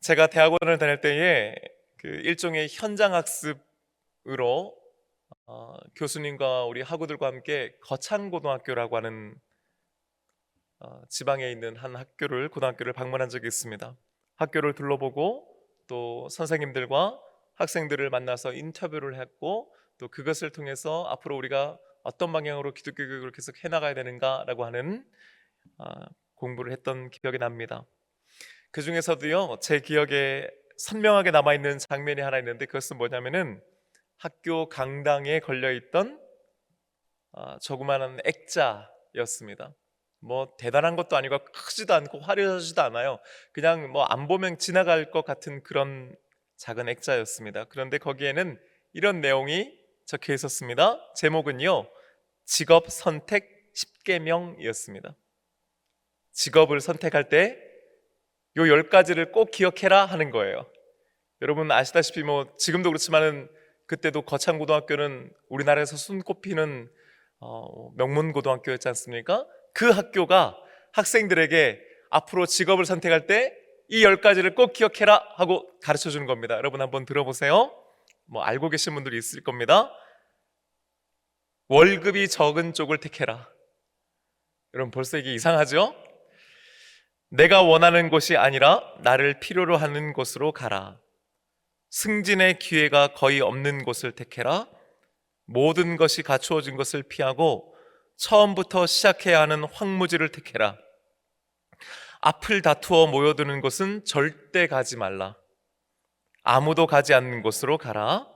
제가 대학원을 다닐 때에 그 일종의 현장 학습으로 어, 교수님과 우리 학우들과 함께 거창 고등학교라고 하는 어, 지방에 있는 한 학교를 고등학교를 방문한 적이 있습니다. 학교를 둘러보고 또 선생님들과 학생들을 만나서 인터뷰를 했고 또 그것을 통해서 앞으로 우리가 어떤 방향으로 기독교 교육을 계속 해나가야 되는가라고 하는 어, 공부를 했던 기억이 납니다. 그 중에서도요 제 기억에 선명하게 남아 있는 장면이 하나 있는데 그것은 뭐냐면은 학교 강당에 걸려 있던 아, 조그마한 액자였습니다. 뭐 대단한 것도 아니고 크지도 않고 화려하지도 않아요. 그냥 뭐 안 보면 지나갈 것 같은 그런 작은 액자였습니다. 그런데 거기에는 이런 내용이 적혀 있었습니다. 제목은요. 직업 선택 10계명이었습니다. 직업을 선택할 때 요 10가지를 꼭 기억해라 하는 거예요. 여러분 아시다시피 뭐 지금도 그렇지만은 그때도 거창 고등학교는 우리나라에서 손꼽히는 어, 명문 고등학교였지 않습니까? 그 학교가 학생들에게 앞으로 직업을 선택할 때 이 열 가지를 꼭 기억해라 하고 가르쳐 주는 겁니다. 여러분 한번 들어보세요. 뭐 알고 계신 분들이 있을 겁니다. 월급이 적은 쪽을 택해라. 여러분 벌써 이게 이상하죠? 내가 원하는 곳이 아니라 나를 필요로 하는 곳으로 가라. 승진의 기회가 거의 없는 곳을 택해라. 모든 것이 갖추어진 것을 피하고 처음부터 시작해야 하는 황무지를 택해라. 앞을 다투어 모여드는 곳은 절대 가지 말라. 아무도 가지 않는 곳으로 가라.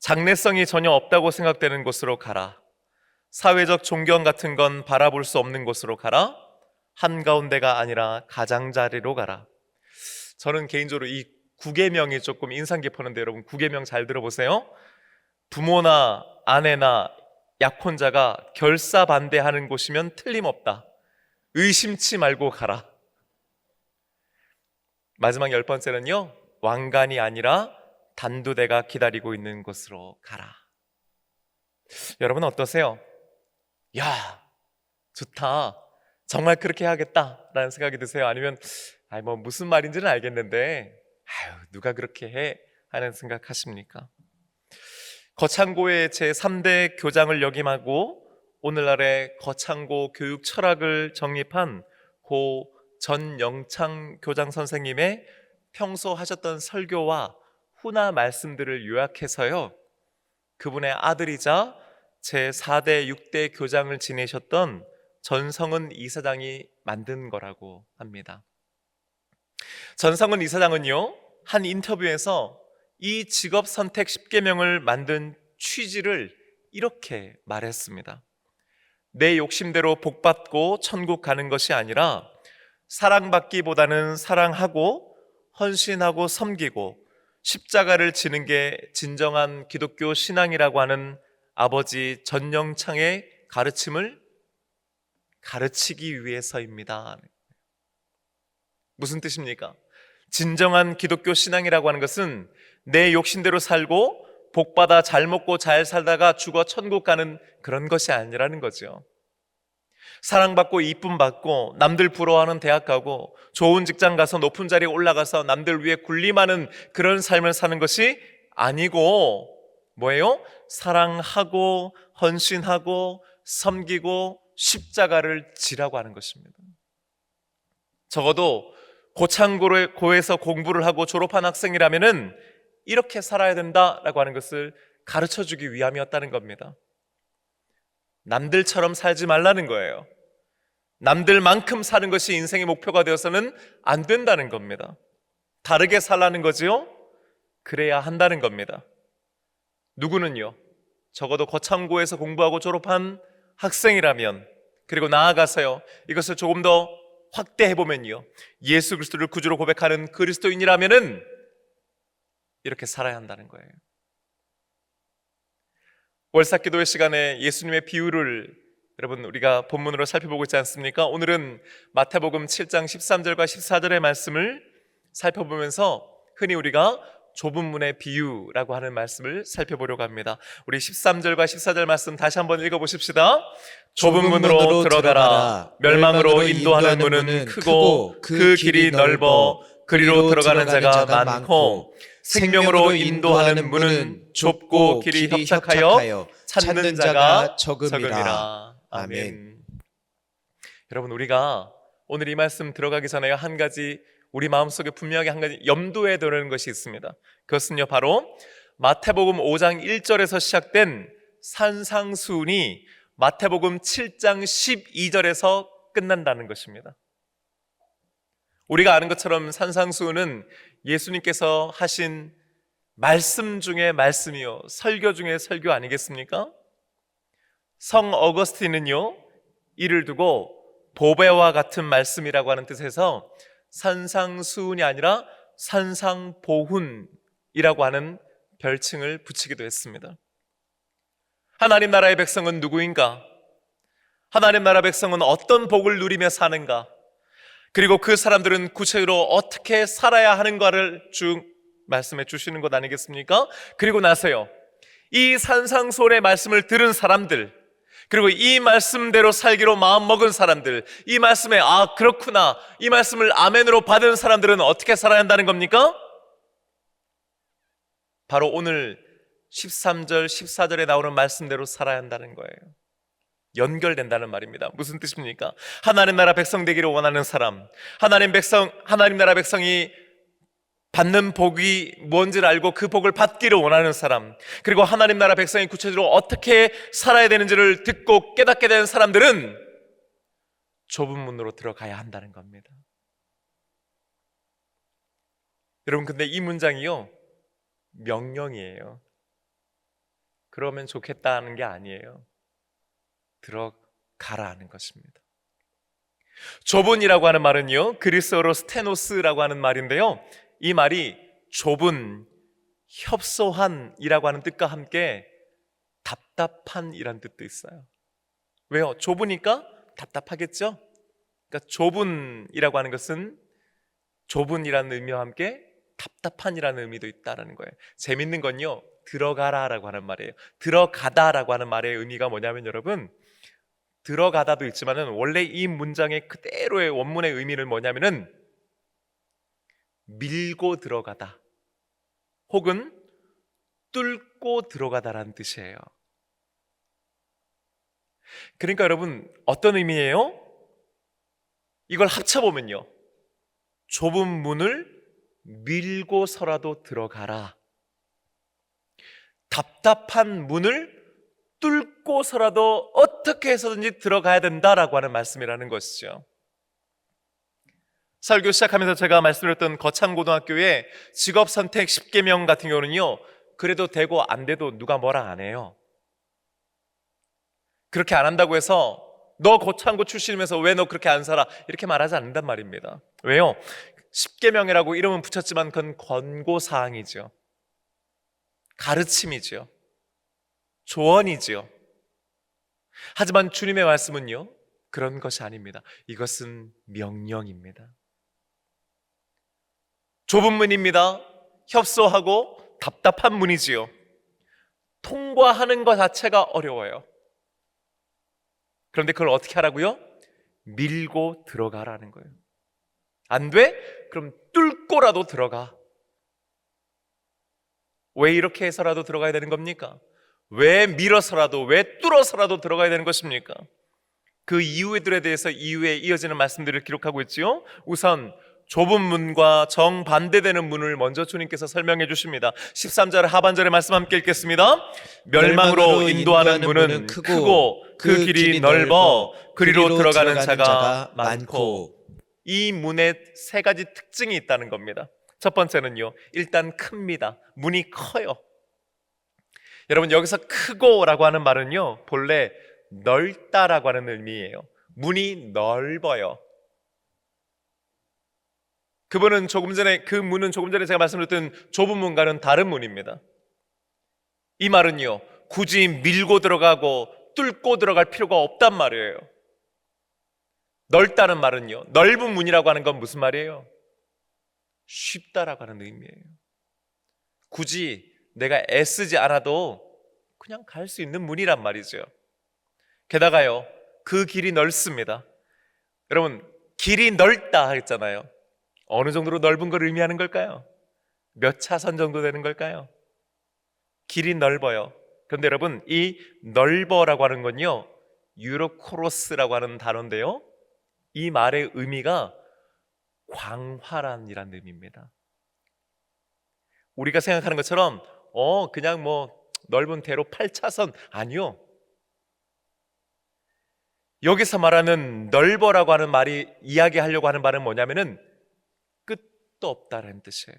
장래성이 전혀 없다고 생각되는 곳으로 가라. 사회적 존경 같은 건 바라볼 수 없는 곳으로 가라. 한가운데가 아니라 가장자리로 가라. 저는 개인적으로 이 구계명이 조금 인상 깊었는데 여러분 구계명 잘 들어보세요. 부모나 아내나 약혼자가 결사 반대하는 곳이면 틀림없다. 의심치 말고 가라. 마지막 열 번째는요. 왕관이 아니라 단두대가 기다리고 있는 곳으로 가라. 여러분 어떠세요? 야, 좋다. 정말 그렇게 해야겠다라는 생각이 드세요? 아니면 아이 뭐 무슨 말인지는 알겠는데 아유, 누가 그렇게 해? 하는 생각하십니까? 거창고의 제 3대 교장을 역임하고 오늘날의 거창고 교육 철학을 정립한 고 전영창 교장 선생님의 평소 하셨던 설교와 후나 말씀들을 요약해서요. 그분의 아들이자 제 4대 6대 교장을 지내셨던 전성은 이사장이 만든 거라고 합니다. 전성은 이사장은요, 한 인터뷰에서 이 직업 선택 10계명을 만든 취지를 이렇게 말했습니다. 내 욕심대로 복받고 천국 가는 것이 아니라 사랑받기보다는 사랑하고 헌신하고 섬기고 십자가를 지는 게 진정한 기독교 신앙이라고 하는 아버지 전영창의 가르침을 가르치기 위해서입니다. 무슨 뜻입니까? 진정한 기독교 신앙이라고 하는 것은 내 욕심대로 살고 복받아 잘 먹고 잘 살다가 죽어 천국 가는 그런 것이 아니라는 거죠. 사랑받고 이쁨 받고 남들 부러워하는 대학 가고 좋은 직장 가서 높은 자리에 올라가서 남들 위해 군림하는 그런 삶을 사는 것이 아니고 뭐예요? 사랑하고 헌신하고 섬기고 십자가를 지라고 하는 것입니다. 적어도 고창고에서 공부를 하고 졸업한 학생이라면은 이렇게 살아야 된다라고 하는 것을 가르쳐 주기 위함이었다는 겁니다. 남들처럼 살지 말라는 거예요. 남들만큼 사는 것이 인생의 목표가 되어서는 안 된다는 겁니다. 다르게 살라는 거지요? 그래야 한다는 겁니다. 누구는요? 적어도 거창고에서 공부하고 졸업한 학생이라면 그리고 나아가서요. 이것을 조금 더 확대해 보면요. 예수 그리스도를 구주로 고백하는 그리스도인이라면은 이렇게 살아야 한다는 거예요. 월삭기도의 시간에 예수님의 비유를 여러분 우리가 본문으로 살펴보고 있지 않습니까? 오늘은 마태복음 7장 13절과 14절의 말씀을 살펴보면서 흔히 우리가 좁은 문의 비유라고 하는 말씀을 살펴보려고 합니다. 우리 13절과 14절 말씀 다시 한번 읽어 보십시다. 좁은 문으로 들어가라. 멸망으로 인도하는 문은 크고 그 길이 넓어 그리로 들어가는 자가 많고 생명으로 인도하는 문은 좁고 길이 협착하여 찾는 자가 적음이라. 아멘. 여러분 우리가 오늘 이 말씀 들어가기 전에 한 가지 우리 마음속에 분명하게 한 가지 염두에 두는 것이 있습니다. 그것은요 바로 마태복음 5장 1절에서 시작된 산상수훈이 마태복음 7장 12절에서 끝난다는 것입니다. 우리가 아는 것처럼 산상수훈은 예수님께서 하신 말씀 중에 말씀이요 설교 중에 설교 아니겠습니까? 성 어거스틴은요 이를 두고 보배와 같은 말씀이라고 하는 뜻에서 산상수훈이 아니라 산상보훈이라고 하는 별칭을 붙이기도 했습니다. 하나님 나라의 백성은 누구인가? 하나님 나라 백성은 어떤 복을 누리며 사는가? 그리고 그 사람들은 구체적으로 어떻게 살아야 하는가를 쭉 말씀해 주시는 것 아니겠습니까? 그리고 나서요. 이 산상소의 말씀을 들은 사람들, 그리고 이 말씀대로 살기로 마음 먹은 사람들, 이 말씀에 아 그렇구나, 이 말씀을 아멘으로 받은 사람들은 어떻게 살아야 한다는 겁니까? 바로 오늘 13절, 14절에 나오는 말씀대로 살아야 한다는 거예요. 연결된다는 말입니다. 무슨 뜻입니까? 하나님 나라 백성 되기를 원하는 사람, 하나님 백성, 하나님 나라 백성이 받는 복이 뭔지를 알고 그 복을 받기를 원하는 사람, 그리고 하나님 나라 백성이 구체적으로 어떻게 살아야 되는지를 듣고 깨닫게 되는 사람들은 좁은 문으로 들어가야 한다는 겁니다. 여러분, 근데 이 문장이요, 명령이에요. 그러면 좋겠다는 게 아니에요. 들어가라는 것입니다. 좁은이라고 하는 말은요, 그리스어로 스테노스라고 하는 말인데요. 이 말이 좁은, 협소한이라고 하는 뜻과 함께 답답한이란 뜻도 있어요. 왜요? 좁으니까 답답하겠죠? 그러니까 좁은이라고 하는 것은 좁은이라는 의미와 함께 답답한이라는 의미도 있다라는 거예요. 재밌는 건요. 들어가라라고 하는 말이에요. 들어가다라고 하는 말의 의미가 뭐냐면 여러분 들어가다도 있지만은 원래 이 문장의 그대로의 원문의 의미는 뭐냐면은 밀고 들어가다 혹은 뚫고 들어가다라는 뜻이에요. 그러니까 여러분 어떤 의미예요? 이걸 합쳐보면요. 좁은 문을 밀고서라도 들어가라. 답답한 문을 뚫고서라도 어떻게 해서든지 들어가야 된다라고 하는 말씀이라는 것이죠. 설교 시작하면서 제가 말씀드렸던 거창고등학교의 직업선택 10개명 같은 경우는요, 그래도 되고 안 돼도 누가 뭐라 안 해요. 그렇게 안 한다고 해서 너 거창고 출신이면서 왜 너 그렇게 안 살아? 이렇게 말하지 않는단 말입니다. 왜요? 10개명이라고 이름은 붙였지만 그건 권고사항이죠. 가르침이지요. 조언이지요. 하지만 주님의 말씀은요, 그런 것이 아닙니다. 이것은 명령입니다. 좁은 문입니다. 협소하고 답답한 문이지요. 통과하는 것 자체가 어려워요. 그런데 그걸 어떻게 하라고요? 밀고 들어가라는 거예요. 안 돼? 그럼 뚫고라도 들어가. 왜 이렇게 해서라도 들어가야 되는 겁니까? 왜 밀어서라도, 왜 뚫어서라도 들어가야 되는 것입니까? 그 이유들에 대해서 이후에 이어지는 말씀들을 기록하고 있지요. 우선 좁은 문과 정반대되는 문을 먼저 주님께서 설명해 주십니다. 13절 하반절의 말씀 함께 읽겠습니다. 멸망으로 인도하는 문은 크고 그 길이 넓어 그리로 들어가는 자가 많고 이 문에 세 가지 특징이 있다는 겁니다. 첫 번째는요, 일단 큽니다. 문이 커요. 여러분, 여기서 크고라고 하는 말은요, 본래 넓다라고 하는 의미예요. 문이 넓어요. 그분은 조금 전에, 그 문은 조금 전에 제가 말씀드렸던 좁은 문과는 다른 문입니다. 이 말은요, 굳이 밀고 들어가고 뚫고 들어갈 필요가 없단 말이에요. 넓다는 말은요, 넓은 문이라고 하는 건 무슨 말이에요? 쉽다라고 하는 의미예요. 굳이 내가 애쓰지 않아도 그냥 갈 수 있는 문이란 말이죠. 게다가요, 그 길이 넓습니다. 여러분, 길이 넓다 했잖아요. 어느 정도로 넓은 걸 의미하는 걸까요? 몇 차선 정도 되는 걸까요? 길이 넓어요. 그런데 여러분, 이 넓어라고 하는 건요, 유로코로스라고 하는 단어인데요. 이 말의 의미가 광활한이라는 의미입니다. 우리가 생각하는 것처럼, 어, 그냥 뭐 넓은 대로 8차선, 아니요. 여기서 말하는 넓어라고 하는 말이 이야기하려고 하는 말은 뭐냐면은 끝도 없다는 뜻이에요.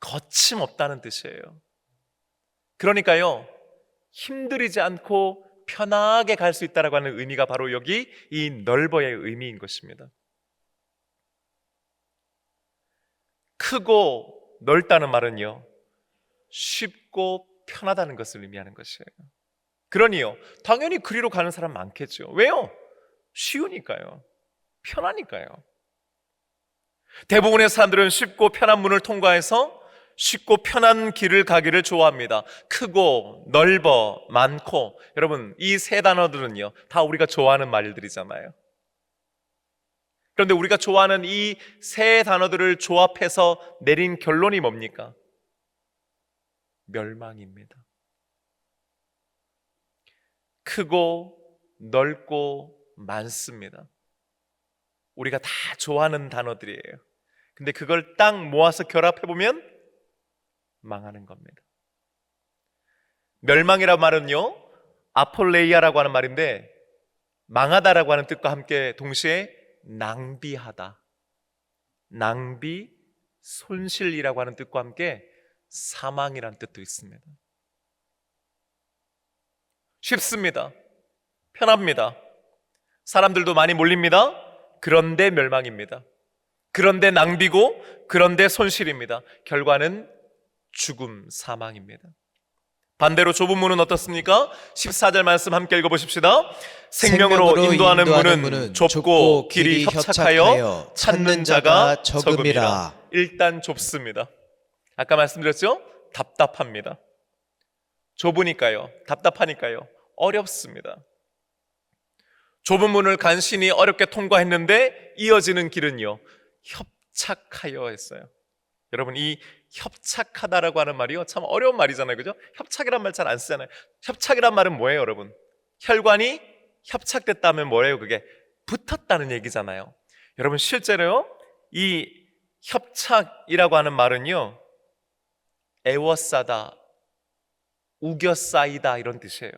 거침없다는 뜻이에요. 그러니까요, 힘들이지 않고 편하게 갈 수 있다라고 하는 의미가 바로 여기 이 넓어의 의미인 것입니다. 크고 넓다는 말은요, 쉽고 편하다는 것을 의미하는 것이에요. 그러니요, 당연히 그리로 가는 사람 많겠죠. 왜요? 쉬우니까요. 편하니까요. 대부분의 사람들은 쉽고 편한 문을 통과해서 쉽고 편한 길을 가기를 좋아합니다. 크고 넓어 많고 여러분 이 세 단어들은요 다 우리가 좋아하는 말들이잖아요. 그런데 우리가 좋아하는 이 세 단어들을 조합해서 내린 결론이 뭡니까? 멸망입니다. 크고 넓고 많습니다. 우리가 다 좋아하는 단어들이에요. 근데 그걸 딱 모아서 결합해 보면 망하는 겁니다. 멸망이란 말은요, 아폴레이아라고 하는 말인데, 망하다라고 하는 뜻과 함께 동시에 낭비하다, 낭비, 손실이라고 하는 뜻과 함께 사망이라는 뜻도 있습니다. 쉽습니다. 편합니다. 사람들도 많이 몰립니다. 그런데 멸망입니다. 그런데 낭비고, 그런데 손실입니다. 결과는 죽음, 사망입니다. 반대로 좁은 문은 어떻습니까? 14절 말씀 함께 읽어보십시다. 생명으로, 인도하는, 문은 좁고 길이 협착하여 찾는 자가 적음이라. 일단 좁습니다. 아까 말씀드렸죠? 답답합니다. 좁으니까요. 답답하니까요. 어렵습니다. 좁은 문을 간신히 어렵게 통과했는데 이어지는 길은요. 협착하여 했어요. 여러분 이 협착하다라고 하는 말이요 참 어려운 말이잖아요, 그죠? 협착이란 말 잘 안 쓰잖아요. 협착이란 말은 뭐예요, 여러분? 혈관이 협착됐다면 뭐예요? 그게 붙었다는 얘기잖아요. 여러분 실제로요 이 협착이라고 하는 말은요 애워싸다, 우겨싸이다 이런 뜻이에요.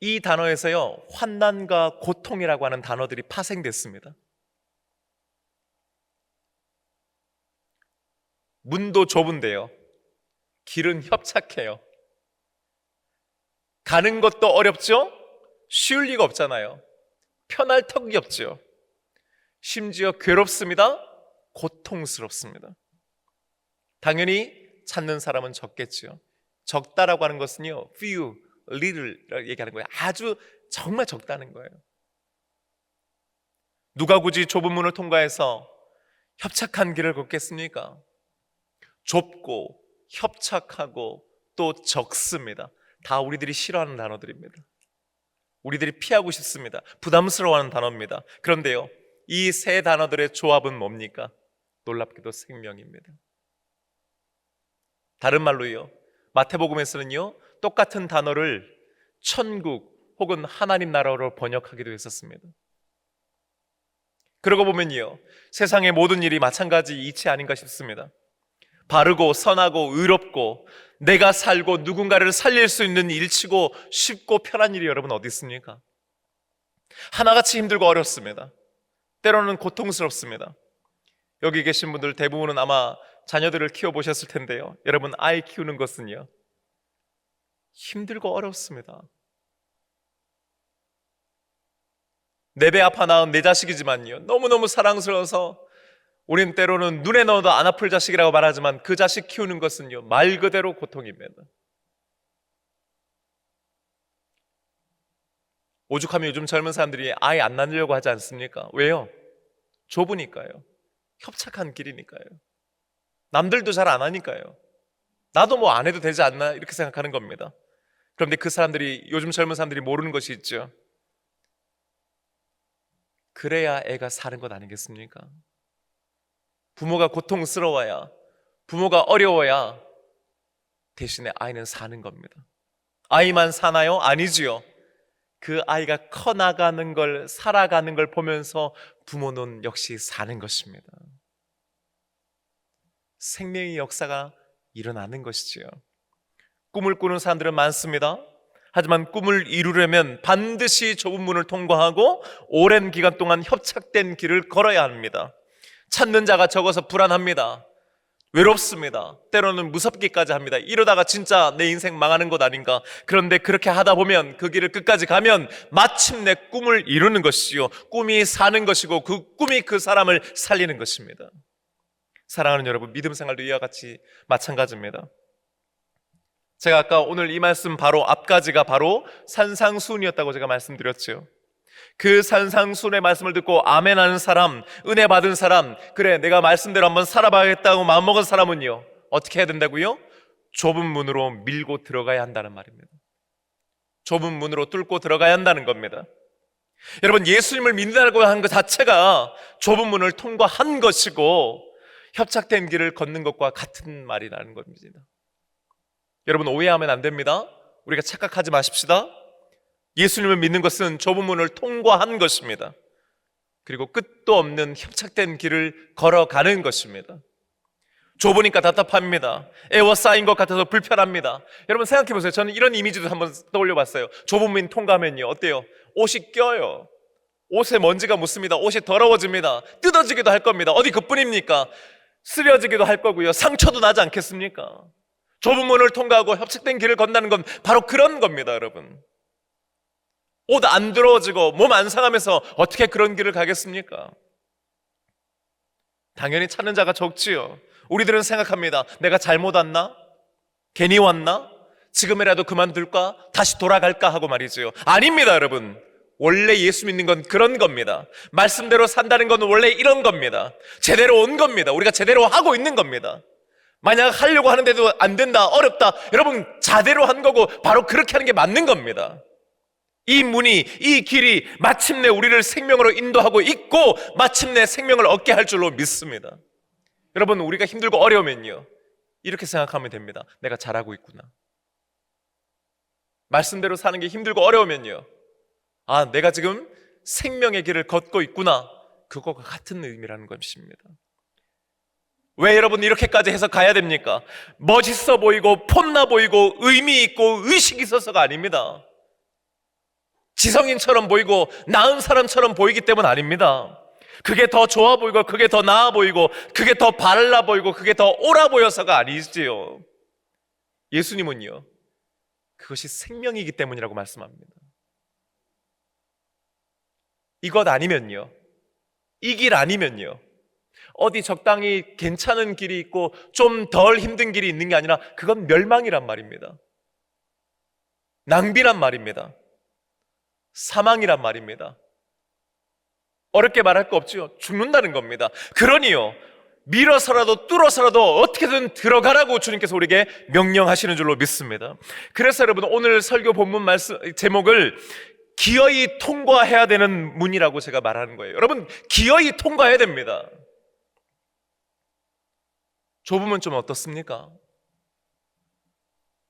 이 단어에서요 환난과 고통이라고 하는 단어들이 파생됐습니다. 문도 좁은데요. 길은 협착해요. 가는 것도 어렵죠? 쉬울 리가 없잖아요. 편할 턱이 없죠. 심지어 괴롭습니다. 고통스럽습니다. 당연히 찾는 사람은 적겠지요. 적다라고 하는 것은요, few, little 얘기하는 거예요. 아주 정말 적다는 거예요. 누가 굳이 좁은 문을 통과해서 협착한 길을 걷겠습니까? 좁고 협착하고 또 적습니다. 다 우리들이 싫어하는 단어들입니다. 우리들이 피하고 싶습니다. 부담스러워하는 단어입니다. 그런데요, 이 세 단어들의 조합은 뭡니까? 놀랍게도 생명입니다. 다른 말로요, 마태복음에서는요, 똑같은 단어를 천국 혹은 하나님 나라로 번역하기도 했었습니다. 그러고 보면요, 세상의 모든 일이 마찬가지 이치 아닌가 싶습니다. 바르고 선하고 의롭고 내가 살고 누군가를 살릴 수 있는 일치고 쉽고 편한 일이 여러분 어디 있습니까? 하나같이 힘들고 어렵습니다. 때로는 고통스럽습니다. 여기 계신 분들 대부분은 아마 자녀들을 키워보셨을 텐데요. 여러분, 아이 키우는 것은요, 힘들고 어렵습니다. 내 배 아파 낳은 내 자식이지만요, 너무너무 사랑스러워서 우린 때로는 눈에 넣어도 안 아플 자식이라고 말하지만 그 자식 키우는 것은요, 말 그대로 고통입니다. 오죽하면 요즘 젊은 사람들이 아예 안 낳으려고 하지 않습니까? 왜요? 좁으니까요. 협착한 길이니까요. 남들도 잘 안 하니까요. 나도 뭐 안 해도 되지 않나 이렇게 생각하는 겁니다. 그런데 그 사람들이 요즘 젊은 사람들이 모르는 것이 있죠. 그래야 애가 사는 것 아니겠습니까? 부모가 고통스러워야, 부모가 어려워야 대신에 아이는 사는 겁니다. 아이만 사나요? 아니지요. 그 아이가 커 나가는 걸, 살아가는 걸 보면서 부모는 역시 사는 것입니다. 생명의 역사가 일어나는 것이지요. 꿈을 꾸는 사람들은 많습니다. 하지만 꿈을 이루려면 반드시 좁은 문을 통과하고 오랜 기간 동안 협착된 길을 걸어야 합니다. 찾는 자가 적어서 불안합니다. 외롭습니다. 때로는 무섭기까지 합니다. 이러다가 진짜 내 인생 망하는 것 아닌가. 그런데 그렇게 하다 보면 그 길을 끝까지 가면 마침내 꿈을 이루는 것이요. 꿈이 사는 것이고 그 꿈이 그 사람을 살리는 것입니다. 사랑하는 여러분, 믿음 생활도 이와 같이 마찬가지입니다. 제가 아까 오늘 이 말씀 바로 앞까지가 바로 산상순이었다고 제가 말씀드렸죠. 그 산상순의 말씀을 듣고 아멘 하는 사람, 은혜 받은 사람, 그래, 내가 말씀대로 한번 살아봐야겠다고 마음먹은 사람은요, 어떻게 해야 된다고요? 좁은 문으로 밀고 들어가야 한다는 말입니다. 좁은 문으로 뚫고 들어가야 한다는 겁니다. 여러분, 예수님을 믿는다고 하는 것 자체가 좁은 문을 통과한 것이고, 협착된 길을 걷는 것과 같은 말이라는 겁니다. 여러분, 오해하면 안 됩니다. 우리가 착각하지 마십시다. 예수님을 믿는 것은 좁은 문을 통과한 것입니다. 그리고 끝도 없는 협착된 길을 걸어가는 것입니다. 좁으니까 답답합니다. 에워싸인 것 같아서 불편합니다. 여러분 생각해 보세요. 저는 이런 이미지도 한번 떠올려 봤어요. 좁은 문 통과하면요. 어때요? 옷이 껴요. 옷에 먼지가 묻습니다. 옷이 더러워집니다. 뜯어지기도 할 겁니다. 어디 그뿐입니까? 쓰려지기도 할 거고요. 상처도 나지 않겠습니까? 좁은 문을 통과하고 협착된 길을 건다는 건 바로 그런 겁니다, 여러분. 옷안 더러워지고 몸 안 상하면서 어떻게 그런 길을 가겠습니까? 당연히 찾는 자가 적지요. 우리들은 생각합니다. 내가 잘못 왔나? 괜히 왔나? 지금이라도 그만둘까? 다시 돌아갈까? 하고 말이지요. 아닙니다, 여러분. 원래 예수 믿는 건 그런 겁니다. 말씀대로 산다는 건 원래 이런 겁니다. 제대로 온 겁니다. 우리가 제대로 하고 있는 겁니다. 만약 하려고 하는데도 안 된다, 어렵다. 여러분, 자대로 한 거고 바로 그렇게 하는 게 맞는 겁니다. 이 문이, 이 길이 마침내 우리를 생명으로 인도하고 있고 마침내 생명을 얻게 할 줄로 믿습니다. 여러분, 우리가 힘들고 어려우면요. 이렇게 생각하면 됩니다. 내가 잘하고 있구나. 말씀대로 사는 게 힘들고 어려우면요. 아, 내가 지금 생명의 길을 걷고 있구나. 그거가 같은 의미라는 것입니다. 왜 여러분 이렇게까지 해서 가야 됩니까? 멋있어 보이고 폼나 보이고 의미 있고 의식 있어서가 아닙니다. 지성인처럼 보이고 나은 사람처럼 보이기 때문 아닙니다. 그게 더 좋아 보이고 그게 더 나아 보이고 그게 더 발라 보이고 그게 더 옳아 보여서가 아니지요. 예수님은요. 그것이 생명이기 때문이라고 말씀합니다. 이것 아니면요. 이 길 아니면요. 어디 적당히 괜찮은 길이 있고 좀 덜 힘든 길이 있는 게 아니라 그건 멸망이란 말입니다. 낭비란 말입니다. 사망이란 말입니다. 어렵게 말할 거 없지요. 죽는다는 겁니다. 그러니요. 밀어서라도 뚫어서라도 어떻게든 들어가라고 주님께서 우리에게 명령하시는 줄로 믿습니다. 그래서 여러분 오늘 설교 본문 말씀 제목을 기어이 통과해야 되는 문이라고 제가 말하는 거예요. 여러분 기어이 통과해야 됩니다. 좁으면 좀 어떻습니까?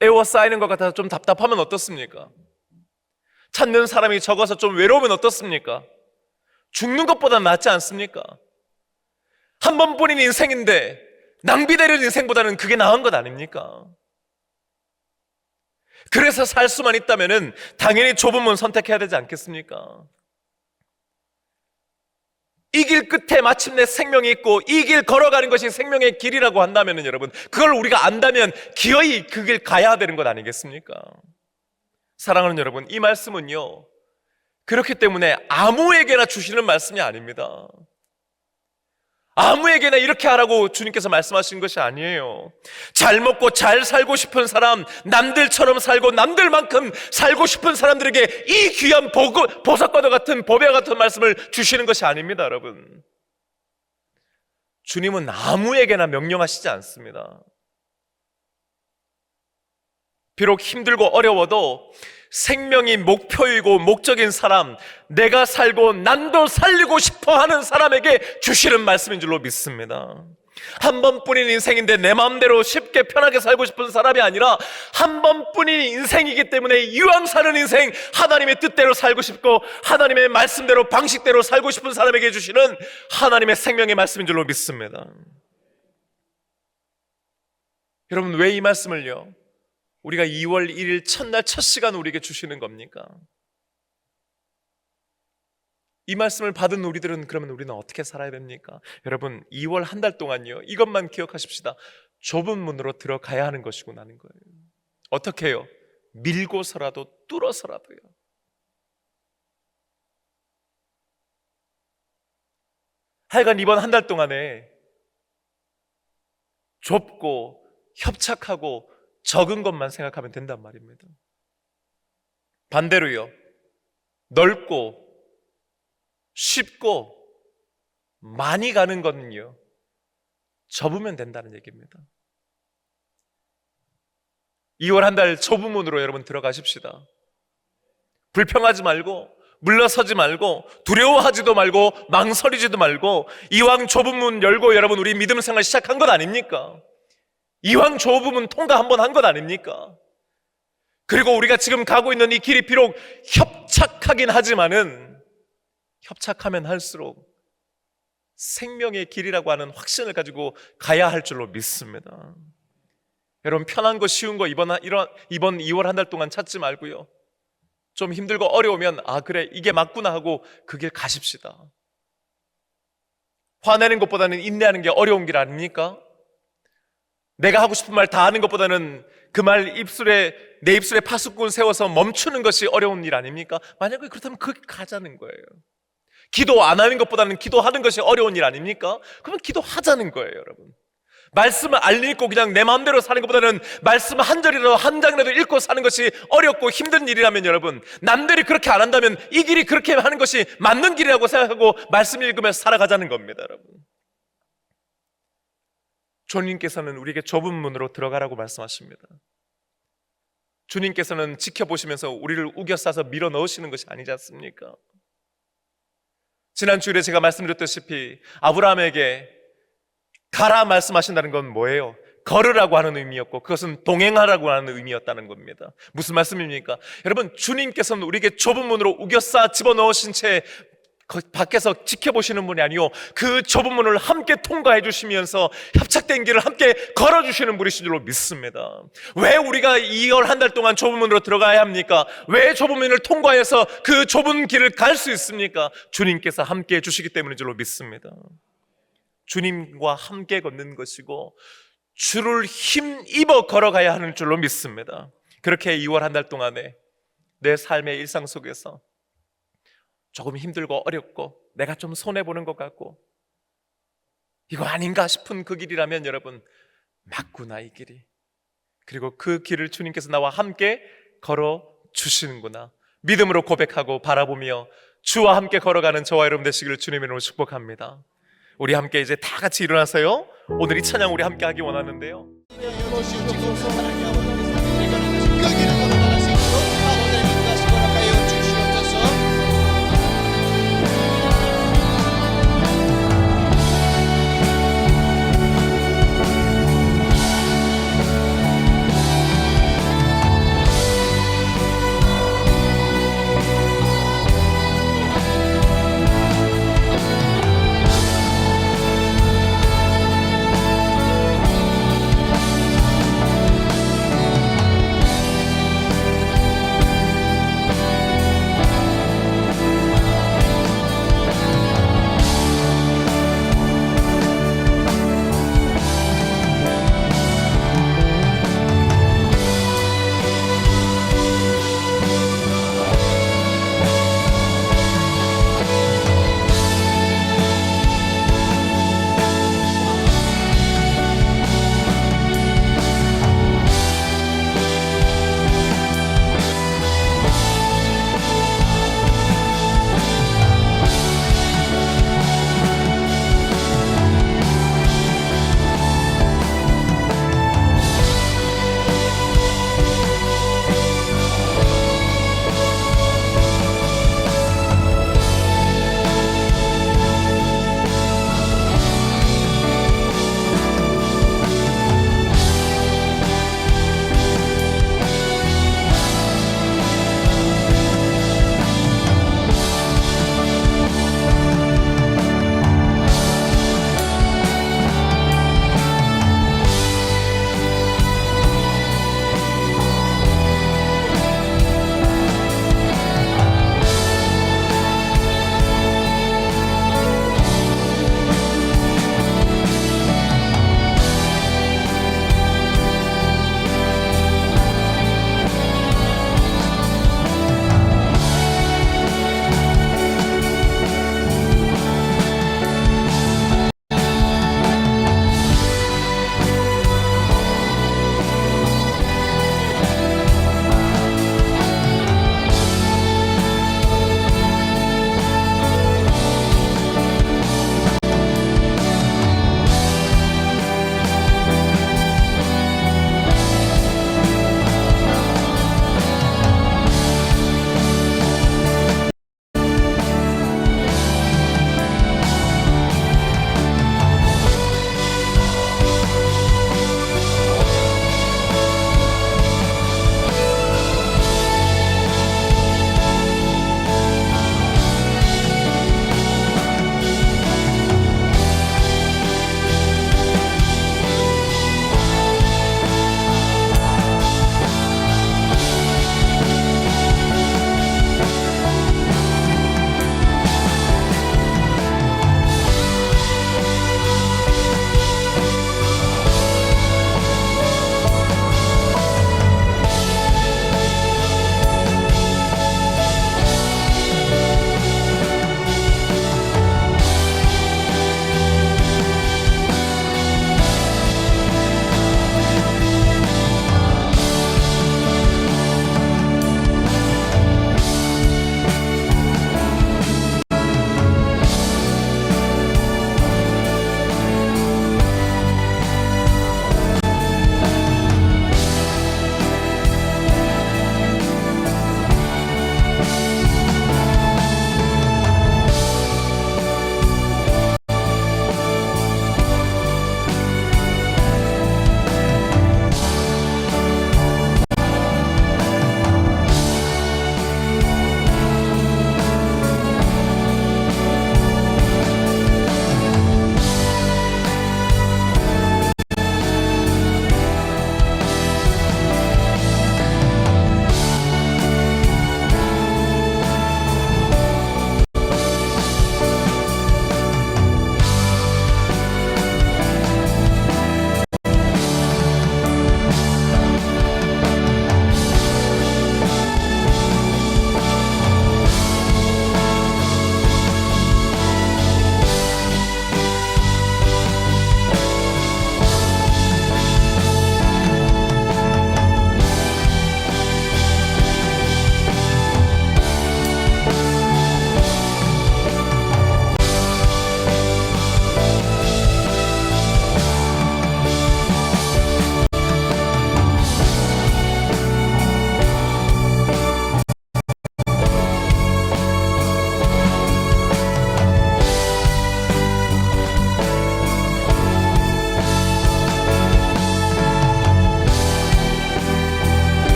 에워싸이는 것 같아서 좀 답답하면 어떻습니까? 찾는 사람이 적어서 좀 외로우면 어떻습니까? 죽는 것보다 낫지 않습니까? 한 번뿐인 인생인데 낭비되는 인생보다는 그게 나은 것 아닙니까? 그래서 살 수만 있다면 당연히 좁은 문 선택해야 되지 않겠습니까? 이 길 끝에 마침내 생명이 있고 이 길 걸어가는 것이 생명의 길이라고 한다면 여러분 그걸 우리가 안다면 기어이 그 길 가야 되는 것 아니겠습니까? 사랑하는 여러분 이 말씀은요 그렇기 때문에 아무에게나 주시는 말씀이 아닙니다. 아무에게나 이렇게 하라고 주님께서 말씀하신 것이 아니에요. 잘 먹고 잘 살고 싶은 사람, 남들처럼 살고 남들만큼 살고 싶은 사람들에게 이 귀한 복, 보석과도 같은 보배와 같은 말씀을 주시는 것이 아닙니다, 여러분. 주님은 아무에게나 명령하시지 않습니다. 비록 힘들고 어려워도 생명이 목표이고 목적인 사람, 내가 살고 난도 살리고 싶어 하는 사람에게 주시는 말씀인 줄로 믿습니다. 한 번뿐인 인생인데 내 마음대로 쉽게 편하게 살고 싶은 사람이 아니라 한 번뿐인 인생이기 때문에 이왕 사는 인생 하나님의 뜻대로 살고 싶고 하나님의 말씀대로 방식대로 살고 싶은 사람에게 주시는 하나님의 생명의 말씀인 줄로 믿습니다. 여러분 왜 이 말씀을요? 우리가 2월 1일 첫날 첫 시간 우리에게 주시는 겁니까? 이 말씀을 받은 우리들은 그러면 우리는 어떻게 살아야 됩니까? 여러분 2월 한 달 동안요 이것만 기억하십시다 좁은 문으로 들어가야 하는 것이고 나는 거예요 어떻게 해요? 밀고서라도 뚫어서라도요 하여간 이번 한 달 동안에 좁고 협착하고 적은 것만 생각하면 된단 말입니다. 반대로요. 넓고 쉽고 많이 가는 거는요. 접으면 된다는 얘기입니다. 2월 한달 좁은 문으로 여러분 들어가십시다. 불평하지 말고 물러서지 말고 두려워하지도 말고 망설이지도 말고 이왕 좁은 문 열고 여러분 우리 믿음 생활 시작한 것 아닙니까? 이왕 좁은 문 통과 한 번 한 것 아닙니까? 그리고 우리가 지금 가고 있는 이 길이 비록 협착하긴 하지만은 협착하면 할수록 생명의 길이라고 하는 확신을 가지고 가야 할 줄로 믿습니다. 여러분 편한 거 쉬운 거 이번 한- 이런 이번 2월 한 달 동안 찾지 말고요. 좀 힘들고 어려우면 아 그래 이게 맞구나 하고 그 길 가십시다. 화내는 것보다는 인내하는 게 어려운 길 아닙니까? 내가 하고 싶은 말 다 하는 것보다는 그 말 입술에 내 입술에 파수꾼 세워서 멈추는 것이 어려운 일 아닙니까? 만약에 그렇다면 그 가자는 거예요. 기도 안 하는 것보다는 기도하는 것이 어려운 일 아닙니까? 그러면 기도하자는 거예요, 여러분. 말씀을 안 읽고 그냥 내 마음대로 사는 것보다는 말씀 한 절이라도 한 장이라도 읽고 사는 것이 어렵고 힘든 일이라면 여러분 남들이 그렇게 안 한다면 이 길이 그렇게 하는 것이 맞는 길이라고 생각하고 말씀 읽으면서 살아가자는 겁니다, 여러분. 주님께서는 우리에게 좁은 문으로 들어가라고 말씀하십니다. 주님께서는 지켜보시면서 우리를 우겨 싸서 밀어 넣으시는 것이 아니지 않습니까? 지난 주일에 제가 말씀드렸다시피 아브라함에게 가라 말씀하신다는 건 뭐예요? 걸으라고 하는 의미였고 그것은 동행하라고 하는 의미였다는 겁니다. 무슨 말씀입니까? 여러분 주님께서는 우리에게 좁은 문으로 우겨싸 집어넣으신 채 거- 밖에서 지켜보시는 분이 아니요 그 좁은 문을 함께 통과해 주시면서 협착된 길을 함께 걸어 주시는 분이신 줄로 믿습니다. 왜 우리가 2월 한 달 동안 좁은 문으로 들어가야 합니까? 왜 좁은 문을 통과해서 그 좁은 길을 갈 수 있습니까? 주님께서 함께 해 주시기 때문인 줄로 믿습니다. 주님과 함께 걷는 것이고 주를 힘입어 걸어가야 하는 줄로 믿습니다. 그렇게 2월 한 달 동안에 내 삶의 일상 속에서 조금 힘들고 어렵고 내가 좀 손해 보는 것 같고 이거 아닌가 싶은 그 길이라면 여러분 맞구나 이 길이 그리고 그 길을 주님께서 나와 함께 걸어 주시는구나 믿음으로 고백하고 바라보며 주와 함께 걸어가는 저와 여러분 되시기를 주님의 이름으로 축복합니다. 우리 함께 이제 다 같이 일어나서요. 오늘 이 찬양 우리 함께 하기 원하는데요.